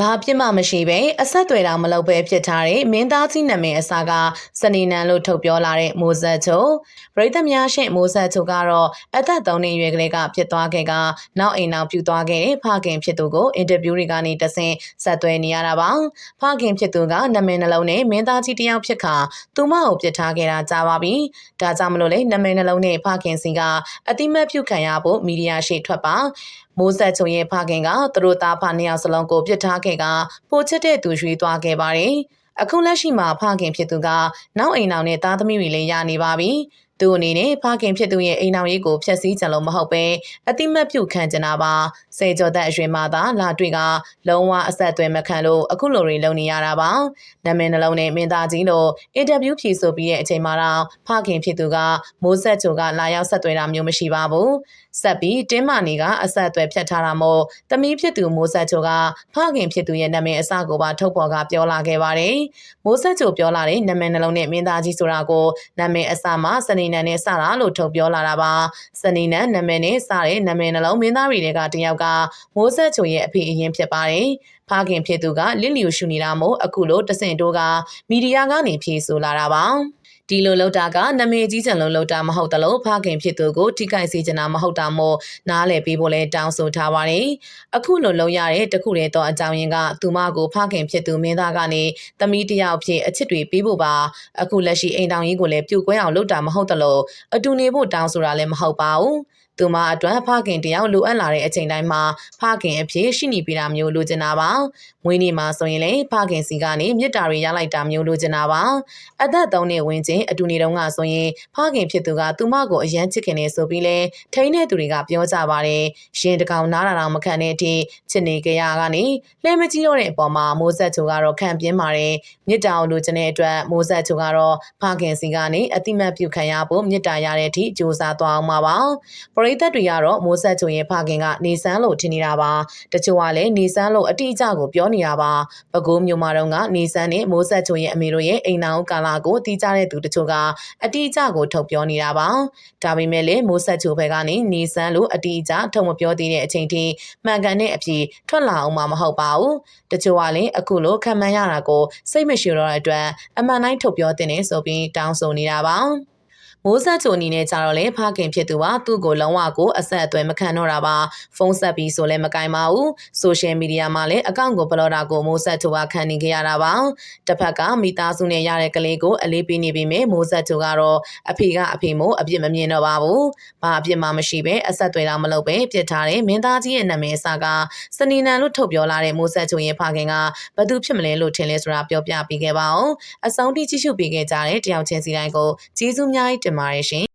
ဘာပြစ်မှမရှိပဲအဆက်အသွယ်တောင်မလုပ်ပဲဖြစ်ထားတဲ့မင်းသားကြီးနာမည်အစားကစနေနန်လို့ထုတ်ပြောလာတဲ့မိုးဆက်ချိုပရိသတ်များရှင့်မိုးဆက်ချိုကတော့အသက်3နှစ်အရွယ်ကလေးကဖြစ်သွားခဲ့ကနောက်အိမ်နောက်ပြူသွားခဲ့တဲ့ဖခင်ဖြစ်သူကိုအင်တာဗျူးတွေကနေတဆင့်ဆက်သွယ်နေရတာပါဖခင်ဖြစ်သူကနာမည်နှလုံးနဲ့မင်းသားကြီးတယောက်ဖြစ်ခါသူမကိုပြစ်ထားခဲ့တာကြာပါပြီဒါကြောင့်မလို့လေနာမည်နှလုံးနဲ့ဖခင်စီကအတိမတ်ပြုခံရဖို့မီဒီယာရှိထွက်ပါ မိုးဆက်ချုံရဲ့ဖခင်ကသူတို့သားဖနှစ်ယောက်စလုံးကိုပြစ်ထားခဲ့ကပိုချစ်တဲ့သူရွှေသွားခဲ့ပါတယ်။အခုလက်ရှိမှာဖခင်ဖြစ်သူကနောက်အိမ်အောင်နဲ့သားသမီးတွေလည်းရနေပါပြီ။ သူအနေနဲ့ဖခင်ဖြစ်သူရဲ့အိမ်အောင်ရေးကိုဖျက်ဆီးကြလို့မဟုတ်ပဲအတိမတ်ပြုခံကြတာပါ။စေကျော်သက်အရွယ်မှာသာလာတွေ့ကလုံးဝအဆက်အသွယ်မခံလို့အခုလိုတွေလုပ်နေရတာပါ။နာမည်နှလုံးနဲ့မင်းသားကြီးလို့အင်တာဗျူးဖြေဆိုပြီးတဲ့အချိန်မှာတော့ဖခင်ဖြစ်သူကမိုးဆက်ချိုကလာရောက်ဆက်သွယ်တာမျိုးမရှိပါဘူး။ဆက်ပြီးတင်းမာနေကအဆက်အသွယ်ဖြတ်ထားတာမို့တမီးဖြစ်သူမိုးဆက်ချိုကဖခင်ဖြစ်သူရဲ့နာမည်အစကိုပါထုတ်ဖော်ကပြောလာခဲ့ပါတယ်။မိုးဆက်ချိုပြောလာတဲ့နာမည်နှလုံးနဲ့မင်းသားကြီးဆိုတာကိုနာမည်အစမှာစနေနံနဲ့စတာလို့ထုတ်ပြောလာတာပါ။စနေနံနာမည်နဲ့စတဲ့နာမည်နှလုံးမင်းသားတွေကတယောက်ကမိုးဆက်ချိုရဲ့အဖေအရင်ဖြစ်ပါတယ်။ဖခင်ဖြစ်သူကလစ်လျူရှူနေတာမို့အခုလိုတဆင့်တိုးကမီဒီယာကနေဖြေဆိုလာတာပါ။ ဒီလိုလောက်တာကနမေကြီးချန်လုံးလောက်တာမဟုတ်တလို့ဖခင်ဖြစ်သူကိုထိခိုက်စေချင်တာမဟုတ်တာမို့နားလည်ပေးဖို့လဲတောင်းဆိုထားပါတယ်။အခုလိုလုံရတဲ့တခုတည်းသောအကြောင်းရင်းကသူမကိုဖခင်ဖြစ်သူမင်းသားကနေသမီးတယောက်ဖြစ်အချစ်တွေပေးဖို့ပါအခုလက်ရှိအိမ်တောင်ကြီးကိုလည်းပြုတ်ကွဲအောင်လုပ်တာမဟုတ်တလို့အတူနေဖို့တောင်းဆိုတာလည်းမဟုတ်ပါဘူး။ သူမအတွက်ဖခင်တယောက်လိုအပ်လာတဲ့အချိန်တိုင်းမှာဖခင်အဖြစ်ရှိနေပြတာမျိုးလိုချင်တာပါ။မွေးနေ့မှာဆိုရင်လည်းဖခင်စီကနေမြစ်တာတွေရလိုက်တာမျိုးလိုချင်တာပါ။အသက်သုံးနှစ်ဝန်းကျင်အတူနေတုန်းကဆိုရင်ဖခင်ဖြစ်သူကသူမကိုအယမ်းချစ်ခင်နေဆိုပြီးလဲထိန်းတဲ့သူတွေကပြောကြပါတယ်။ရှင်တကောင်နားတာတော့မခံတဲ့အထိချစ်နေကြရကနေလှဲမကြီးတော့တဲ့အပေါ်မှာမိုးဆက်ချိုကတော့ခံပြင်းပါတယ်။မြစ်တာကိုလိုချင်တဲ့အတွက်မိုးဆက်ချိုကတော့ဖခင်စီကနေအတိမတ်ပြုခံရဖို့မြစ်တာရတဲ့အထိစူးစမ်းသွားအောင်ပါပါ။ပရိသတ်တွေကတော့မိုးဆက်ချုံရဲ့ဖခင်ကနေဆန်းလို့ထင်နေတာပါတချို့ကလည်းနေဆန်းလို့အတိအကျကိုပြောနေတာပါပဲခူးမြို့မှာတော့ကနေဆန်းနဲ့မိုးဆက်ချုံရဲ့အမေတို့ရဲ့အိမ်နောင်ကာလာကိုတီးကြတဲ့သူတချို့ကအတိအကျကိုထုတ်ပြောနေတာပါဒါပေမဲ့လည်းမိုးဆက်ချုံဘက်ကနေနေဆန်းလို့အတိအကျထုတ်မပြောသေးတဲ့အချိန်ထိမှန်ကန်တဲ့အဖြစ်ထွက်လာအောင်မှာမဟုတ်ပါဘူးတချို့ကလည်းအခုလိုခံမှန်းရတာကိုစိတ်မရှိတော့တဲ့အတွက်အမှန်တိုင်းထုတ်ပြောတင်နေဆိုပြီးတောင်းဆိုနေတာပါ မိုးဆက်ချိုအနေနဲ့ကြတော့လေဖခင်ဖြစ်သူကသူ့ကိုလုံးဝကိုအဆက်အသွယ်မခံတော့တာပါဖုန်းဆက်ပြီးဆိုလဲမကင်ပါဘူးဆိုရှယ်မီဒီယာမှာလည်းအကောင့်ကိုဘလော့တာကိုမိုးဆက်ချိုကခံနေခဲ့ရတာပါတစ်ဖက်ကမိသားစုနဲ့ရတဲ့ကလေးကိုအလေးပေးနေပြီးမြမိုးဆက်ချိုကတော့အဖေကအဖေမို့အပြစ်မမြင်တော့ပါဘူးဘာအပြစ်မှမရှိပဲအဆက်အသွယ်တော့မလုပ်ပဲပြစ်ထားတဲ့မင်းသားကြီးရဲ့နာမည်အစားကစနီနန်လို့ထုတ်ပြောလာတဲ့မိုးဆက်ချိုရဲ့ဖခင်ကဘသူဖြစ်မလဲလို့ထင်လဲဆိုတာပြောပြပေးခဲ့ပါအောင်အဆုံးထိကြည့်ရှုပေးခဲ့ကြတဲ့တယောက်ချင်းစီတိုင်းကိုကျေးဇူးများတ demolishing